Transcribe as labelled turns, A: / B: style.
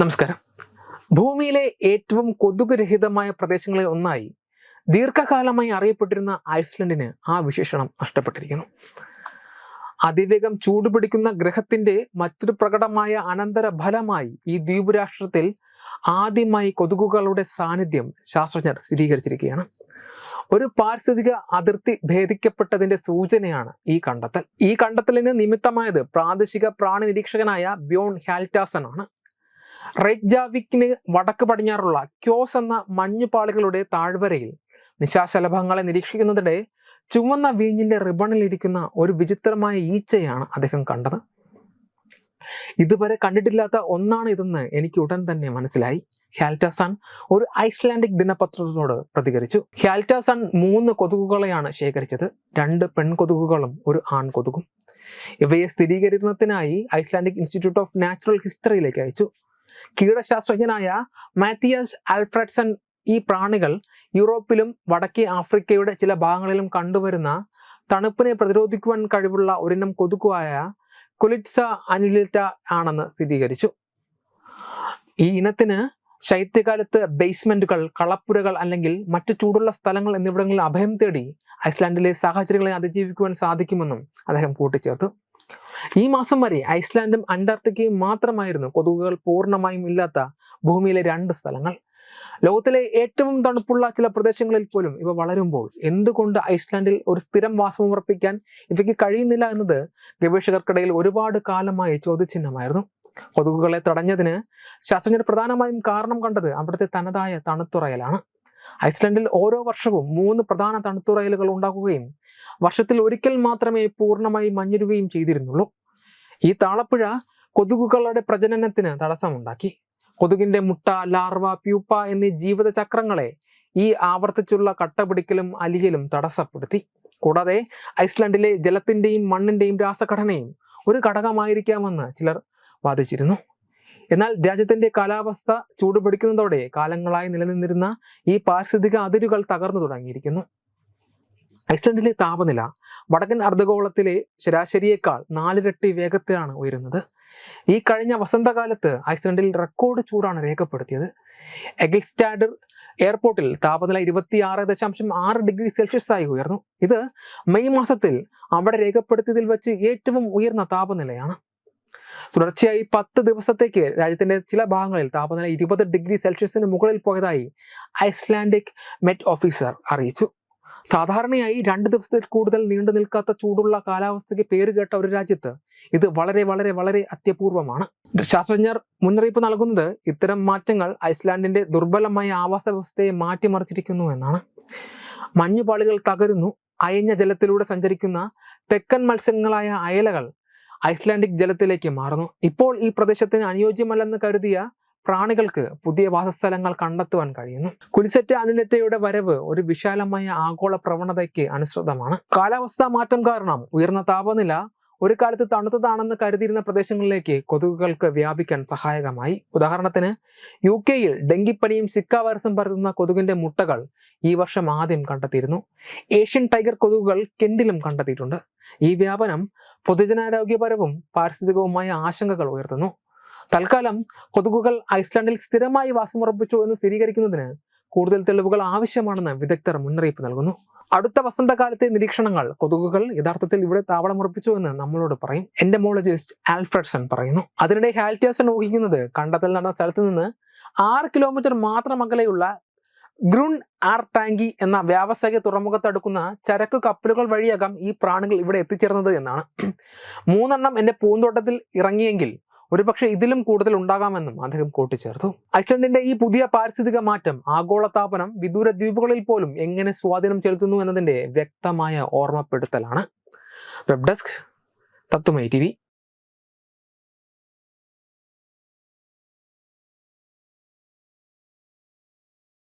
A: നമസ്കാരം. ഭൂമിയിലെ ഏറ്റവും കൊതുകുരഹിതമായ പ്രദേശങ്ങളിൽ ഒന്നായി ദീർഘകാലമായി അറിയപ്പെട്ടിരുന്ന ഐസ്ലൻഡിന് ആ വിശേഷണം നഷ്ടപ്പെട്ടിരിക്കുന്നു. അതിവേഗം ചൂടുപിടിക്കുന്ന ഗ്രഹത്തിന്റെ മറ്റൊരു പ്രകടമായ അനന്തര ഫലമായി ഈ ദ്വീപ് രാഷ്ട്രത്തിൽ ആദ്യമായി കൊതുകുകളുടെ സാന്നിധ്യം ശാസ്ത്രജ്ഞർ സ്ഥിരീകരിച്ചിരിക്കുകയാണ്. ഒരു പാരിസ്ഥിതിക അതിർത്തി ഭേദിക്കപ്പെട്ടതിന്റെ സൂചനയാണ് ഈ കണ്ടെത്തൽ. ഈ കണ്ടെത്തലിന് നിമിത്തമായത് പ്രാദേശിക പ്രാണി നിരീക്ഷകനായ ബ്യോൺ ഹാൽറ്റാസൺ ആണ്. റെയ്ജാവിക്കിന് വടക്ക് പടിഞ്ഞാറുള്ള ക്യോസ് എന്ന മഞ്ഞുപാളികളുടെ താഴ്വരയിൽ നിശാശലഭങ്ങളെ നിരീക്ഷിക്കുന്നതിടെ ചുവന്ന വീഞ്ഞിന്റെ റിബണിൽ ഇരിക്കുന്ന ഒരു വിചിത്രമായ ഈച്ചയാണ് അദ്ദേഹം കണ്ടത്. ഇതുവരെ കണ്ടിട്ടില്ലാത്ത ഒന്നാണ് ഇതെന്ന് എനിക്ക് ഉടൻ തന്നെ മനസ്സിലായി. ഹാൽറ്റാസൺ ഒരു ഐസ്ലാൻഡിക് ദിനപത്രത്തോട് പ്രതികരിച്ചു. ഹാൽറ്റാസൺ മൂന്ന് കൊതുകുകളെയാണ് ശേഖരിച്ചത്. രണ്ട് പെൺകൊതുകുകളും ഒരു ആൺകൊതുകും. ഇവയെ സ്ഥിരീകരണത്തിനായി ഐസ്ലാൻഡിക് ഇൻസ്റ്റിറ്റ്യൂട്ട് ഓഫ് നാച്ചുറൽ ഹിസ്റ്ററിയിലേക്ക് അയച്ചു. കീടശാസ്ത്രജ്ഞനായ മാത്തിയസ് ആൽഫ്രഡ്സൺ ഈ പ്രാണികൾ യൂറോപ്പിലും വടക്കേ ആഫ്രിക്കയുടെ ചില ഭാഗങ്ങളിലും കണ്ടുവരുന്ന തണുപ്പിനെ പ്രതിരോധിക്കുവാൻ കഴിവുള്ള ഒരിനം കൊതുകുവായ കൊലിറ്റ്സ അനുലിറ്റ ആണെന്ന് സ്ഥിരീകരിച്ചു. ഈ ഇനത്തിന് ശൈത്യകാലത്ത് ബേസ്മെന്റുകൾ കളപ്പുരകൾ അല്ലെങ്കിൽ മറ്റു ചൂടുള്ള സ്ഥലങ്ങൾ എന്നിവിടങ്ങളിൽ അഭയം തേടി ഐസ്ലാൻഡിലെ സാഹചര്യങ്ങളെ അതിജീവിക്കുവാൻ സാധിക്കുമെന്നും അദ്ദേഹം കൂട്ടിച്ചേർത്തു. ഈ മാസം വരെ ഐസ്ലാൻഡും അന്റാർട്ടിക്കയും മാത്രമായിരുന്നു കൊതുകുകൾ പൂർണമായും ഇല്ലാത്ത ഭൂമിയിലെ രണ്ട് സ്ഥലങ്ങൾ. ലോകത്തിലെ ഏറ്റവും തണുപ്പുള്ള ചില പ്രദേശങ്ങളിൽ പോലും ഇവ വളരുമ്പോൾ എന്തുകൊണ്ട് ഐസ്ലാൻഡിൽ ഒരു സ്ഥിരം വാസം ഉറപ്പിക്കാൻ ഇവയ്ക്ക് കഴിയുന്നില്ല എന്നത് ഗവേഷകർക്കിടയിൽ ഒരുപാട് കാലമായി ചോദ്യചിഹ്നമായിരുന്നു. കൊതുകുകളെ തടഞ്ഞതിന് ശാസ്ത്രജ്ഞർ പ്രധാനമായും കാരണം കണ്ടത് അവിടുത്തെ തനതായ തണുത്തുറയലാണ്. ഐസ്ലൻഡിൽ ഓരോ വർഷവും മൂന്ന് പ്രധാന തണുത്തുറയലുകൾ ഉണ്ടാക്കുകയും വർഷത്തിൽ ഒരിക്കൽ മാത്രമേ പൂർണമായി മഞ്ഞിരുകയും ചെയ്തിരുന്നുള്ളൂ. ഈ താളപ്പുഴ കൊതുകുകളുടെ പ്രജനനത്തിന് തടസ്സമുണ്ടാക്കി. കൊതുകിന്റെ മുട്ട ലാർവ പ്യൂപ്പ എന്നീ ജീവിതചക്രങ്ങളെ ഈ ആവർത്തിച്ചുള്ള കട്ടപിടിക്കലും അലിയലും തടസ്സപ്പെടുത്തി. കൂടാതെ ഐസ്ലൻഡിലെ ജലത്തിന്റെയും മണ്ണിന്റെയും രാസഘടനയും ഒരു ഘടകമായിരിക്കാമെന്ന് ചിലർ വാദിച്ചിരുന്നു. എന്നാൽ രാജ്യത്തിന്റെ കാലാവസ്ഥ ചൂടുപിടിക്കുന്നതോടെ കാലങ്ങളായി നിലനിന്നിരുന്ന ഈ പാരിസ്ഥിതിക അതിരുകൾ തകർന്നു തുടങ്ങിയിരിക്കുന്നു. ഐസ്ലൻഡിലെ താപനില വടക്കൻ അർദ്ധഗോളത്തിലെ ശരാശരിയേക്കാൾ നാലിരട്ടി വേഗത്തിലാണ് ഉയരുന്നത്. ഈ കഴിഞ്ഞ വസന്തകാലത്ത് ഐസ്ലൻഡിൽ റെക്കോർഡ് ചൂടാണ് രേഖപ്പെടുത്തിയത്. എഗിൽസ്റ്റാഡർ എയർപോർട്ടിൽ താപനില ഇരുപത്തി ആറ് ദശാംശം ആറ് ഡിഗ്രി സെൽഷ്യസ് ആയി ഉയർന്നു. ഇത് മെയ് മാസത്തിൽ അവിടെ രേഖപ്പെടുത്തിയതിൽ വെച്ച് ഏറ്റവും ഉയർന്ന താപനിലയാണ്. തുടർച്ചയായി പത്ത് ദിവസത്തേക്ക് രാജ്യത്തിന്റെ ചില ഭാഗങ്ങളിൽ താപനില ഇരുപത് ഡിഗ്രി സെൽഷ്യസിന് മുകളിൽ പോയതായി ഐസ്ലാൻഡിക് മെറ്റ് ഓഫീസർ അറിയിച്ചു. സാധാരണയായി രണ്ട് ദിവസത്തിൽ കൂടുതൽ നീണ്ടു നിൽക്കാത്ത ചൂടുള്ള കാലാവസ്ഥയ്ക്ക് പേരുകേട്ട ഒരു രാജ്യത്ത് ഇത് വളരെ വളരെ വളരെ അത്യപൂർവമാണ്. ശാസ്ത്രജ്ഞർ മുന്നറിയിപ്പ് നൽകുന്നത് ഇത്തരം മാറ്റങ്ങൾ ഐസ്ലാൻഡിന്റെ ദുർബലമായ ആവാസ വ്യവസ്ഥയെ മാറ്റിമറിച്ചിരിക്കുന്നു എന്നാണ്. മഞ്ഞുപാളികൾ തകരുന്നു. അയഞ്ഞ ജലത്തിലൂടെ സഞ്ചരിക്കുന്ന തെക്കൻ മത്സ്യങ്ങളായ അയലകൾ ഐസ്ലാൻഡിക് ജലത്തിലേക്ക് മാറുന്നു. ഇപ്പോൾ ഈ പ്രദേശത്തിന് അനുയോജ്യമല്ലെന്ന് കരുതിയ പ്രാണികൾക്ക് പുതിയ വാസസ്ഥലങ്ങൾ കണ്ടെത്തുവാൻ കഴിയുന്നു. കുലിസെറ്റ അനുനെറ്റയുടെ വരവ് ഒരു വിശാലമായ ആഗോള പ്രവണതയ്ക്ക് അനുസൃതമാണ്. കാലാവസ്ഥാ മാറ്റം കാരണം ഉയർന്ന താപനില ഒരു കാലത്ത് തണുത്തതാണെന്ന് കരുതിയിരുന്ന പ്രദേശങ്ങളിലേക്ക് കൊതുകുകൾക്ക് വ്യാപിക്കാൻ സഹായകമായി. ഉദാഹരണത്തിന് യു കെയിൽ ഡെങ്കിപ്പനിയും സിക്ക വൈറസും പരത്തുന്ന കൊതുകിന്റെ മുട്ടകൾ ഈ വർഷം ആദ്യം കണ്ടെത്തിയിരുന്നു. ഏഷ്യൻ ടൈഗർ കൊതുകുകൾ കെൻഡിലും കണ്ടെത്തിയിട്ടുണ്ട്. ഈ വ്യാപനം പൊതുജനാരോഗ്യപരവും പാരിസ്ഥിതികവുമായ ആശങ്കകൾ ഉയർത്തുന്നു. തൽക്കാലം കൊതുകുകൾ ഐസ്ലാൻഡിൽ സ്ഥിരമായി വാസമുറപ്പിച്ചു എന്ന് സ്ഥിരീകരിക്കുന്നതിന് കൂടുതൽ തെളിവുകൾ ആവശ്യമാണെന്ന് വിദഗ്ധർ മുന്നറിയിപ്പ് നൽകുന്നു. അടുത്ത വസന്തകാലത്തെ നിരീക്ഷണങ്ങൾ കൊതുകുകൾ യഥാർത്ഥത്തിൽ ഇവിടെ താവളമുറപ്പിച്ചു എന്ന് നമ്മളോട് പറയും. എൻഡമോളജിസ്റ്റ് ആൽഫ്രഡ്സൺ പറയുന്നു. അതിനിടെ ഹാൽറ്റിയാസൺ ഊഹിക്കുന്നത് കണ്ടെത്തൽ നടന്ന സ്ഥലത്ത് നിന്ന് ആറ് കിലോമീറ്റർ മാത്രം അകലെയുള്ള ഗ്രുൺ ആർ ടാങ്കി എന്ന വ്യാവസായിക തുറമുഖത്തടുക്കുന്ന ചരക്ക് കപ്പലുകൾ വഴിയാകാം ഈ പ്രാണികൾ ഇവിടെ എത്തിച്ചേർന്നത് എന്നാണ്. മൂന്നെണ്ണം എന്റെ പൂന്തോട്ടത്തിൽ ഇറങ്ങിയെങ്കിൽ ഒരുപക്ഷെ ഇതിലും കൂടുതൽ ഉണ്ടാകാമെന്നും അദ്ദേഹം കൂട്ടിച്ചേർത്തു. ഐസ്ലൻഡിന്റെ ഈ പുതിയ പാരിസ്ഥിതിക മാറ്റം ആഗോളതാപനം വിദൂര ദ്വീപുകളിൽ പോലും എങ്ങനെ സ്വാധീനം ചെലുത്തുന്നു എന്നതിന്റെ വ്യക്തമായ ഓർമ്മപ്പെടുത്തലാണ്. വെബ് ഡെസ്ക് തത്വമൈ ടി